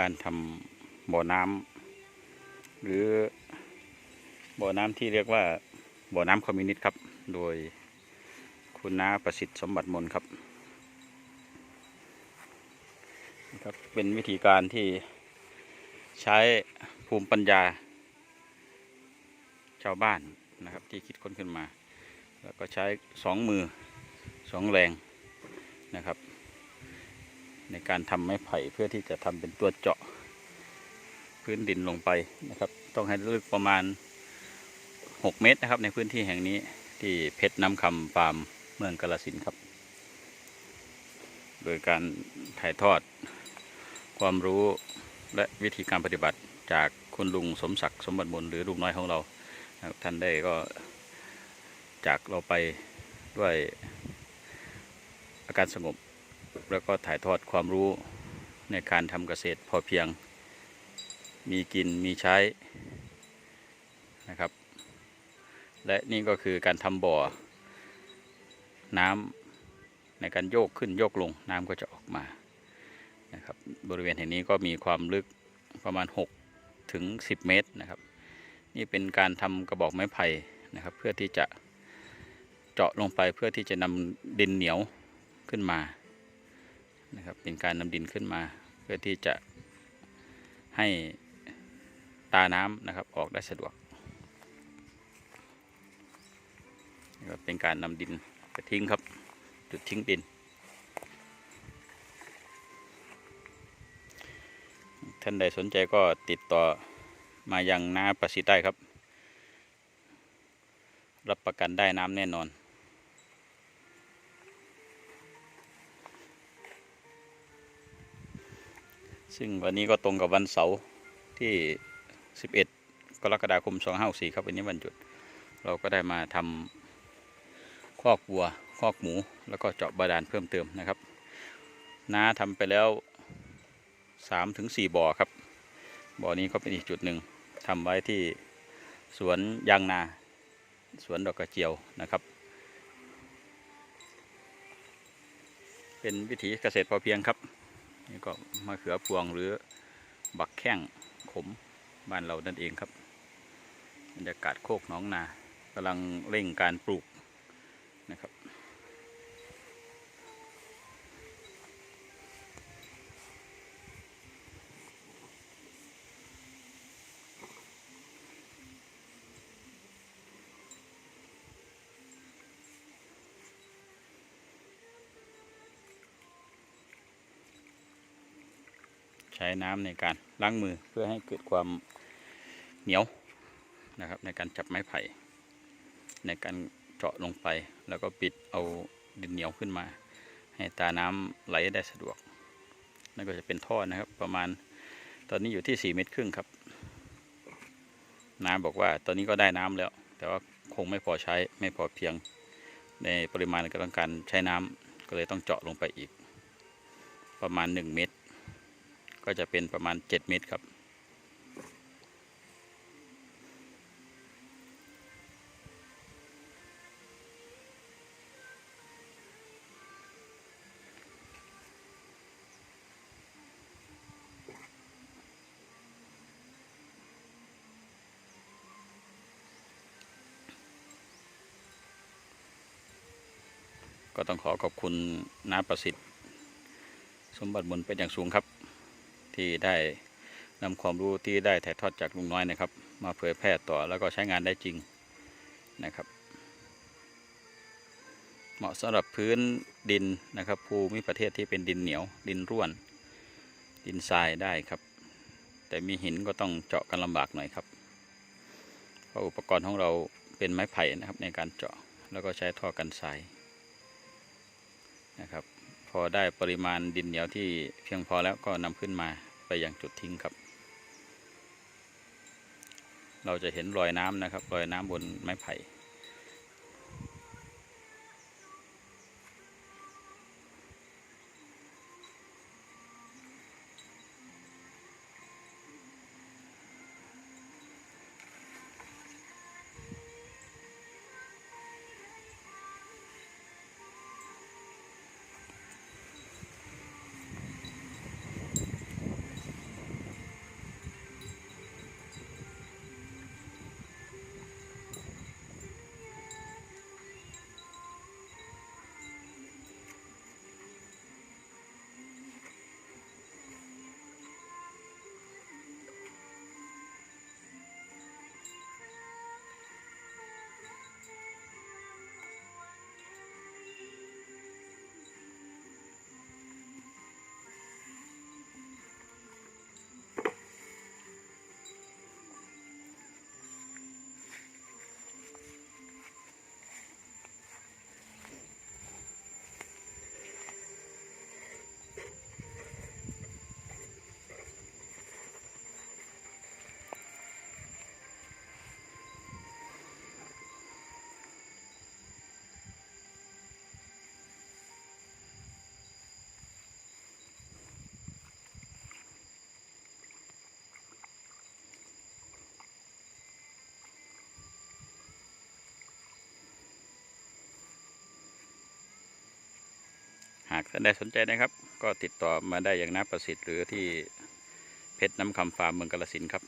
การทำบ่อน้ำหรือบ่อน้ำที่เรียกว่าบ่อน้ำคอมมิวนิสต์ครับ โดยคุณน้าประสิทธิ์สมบัติมนครับนะครับ เป็นวิธีการที่ใช้ภูมิปัญญา ชาวบ้านนะครับที่คิดค้นขึ้นมา แล้วก็ใช้สองมือสองแรงนะครับ ในการทำไม้ไผ่เพื่อที่จะทำเป็นตัวเจาะพื้นดินลงไปนะครับ ต้องให้ลึกประมาณ 6 เมตรนะครับ ในพื้นที่แห่งนี้ที่เพชรน้ำคำฟาร์มเมืองกาลสินครับ โดยการถ่ายทอดความรู้และวิธีการปฏิบัติจากคุณลุงสมศักดิ์สมบัติมนหรือลุงน้อยของเรา ท่านได้ก็จากเราไปด้วยอาการสงบ แล้วก็ถ่ายทอดความรู้ในการทำเกษตรพอเพียง มีกินมีใช้นะครับ และนี่ก็คือการทำบ่อ น้ำในการโยกขึ้นโยกลงน้ำก็จะออกมานะครับ บริเวณแห่งนี้ก็มีความลึกประมาณ 6 ถึง 10 เมตรนะครับ นี่เป็นการทำกระบอกไม้ไผ่นะครับ เพื่อที่จะเจาะลงไปเพื่อที่จะนำดินเหนียวขึ้นมา นะครับ เป็นการนำดินขึ้นมา เพื่อที่จะให้ตาน้ำนะครับออกได้สะดวกนะครับเป็นการนำดินไปทิ้งครับ จุดทิ้งดิน ท่านใดสนใจก็ติดต่อมายังน้าประสิทธิ์ได้ครับ รับประกันได้น้ำแน่นอน ซึ่งวันนี้ก็ตรงกับวันเสาร์ที่ 11 กรกฎาคม 2564ครับวันนี้วันหยุด เราก็ได้มาทำคอกวัวคอกหมู แล้วก็เจาะบาดาลเพิ่มเติมนะครับน้าทำไปแล้ว 3-4ถึง4บ่อครับ บ่อนี้ก็เป็นอีกจุดหนึ่งทำไว้ที่สวนยางนา สวนดอกกระเจียวนะครับ เป็นวิถีเกษตรพอเพียงครับ นี่ก็มะเขือพวงหรือบักแข้งขมบ้านเรานั่นเองครับบรรยากาศโคกหน้องนากำลังเร่งการปลูกนะครับ ช้น้ำในการล้างมือเพื่อให้เกิดความเหนียวนะครับ ในการจับไม้ไผ่ ในการเจาะลงไป แล้วก็ปิดเอาดินเหนียวขึ้นมา ให้ตาน้ำไหลได้สะดวก นั่นก็จะเป็นท่อนะครับ ประมาณตอนนี้อยู่ที่4เมตรครึ่งครับน้าบอกว่าตอนนี้ก็ได้น้ำแล้ว แต่ว่าคงไม่พอใช้ไม่พอเพียงในปริมาณการต้องการใช้น้ำก็เลยต้องเจาะลงไปอีก ประมาณ 1 เมตร ก็จะเป็นประมาณ 7 เมตรครับ ก็ต้องขอขอบคุณน้าประสิทธิ์ สมบัติบุญเป็นอย่างสูงครับ ที่ได้นำความรู้ที่ได้ถ่ายทอดจากลุงน้อยนะครับ มาเผยแพร่ต่อแล้วก็ใช้งานได้จริงนะครับ เหมาะสำหรับพื้นดินนะครับภูมิประเทศที่เป็นดินเหนียว ดินร่วน ดินทรายได้ครับ แต่มีหินก็ต้องเจาะกันลำบากหน่อยครับเพราะอุปกรณ์ของเราเป็นไม้ไผ่นะครับในการเจาะแล้วก็ใช้ท่อกันทรายนะครับ พอได้ปริมาณดินเหนียวที่เพียงพอแล้วก็นำขึ้นมาไปยังจุดทิ้งครับ เราจะเห็นรอยน้ำนะครับ รอยน้ำบนไม้ไผ่ากท่านใดสนใจนะครับ ก็ติดต่อมาได้อย่างน้าประสิทธิ์หรือที่เพชรน้ำคำฟาร์มเมืองกาลสินครับ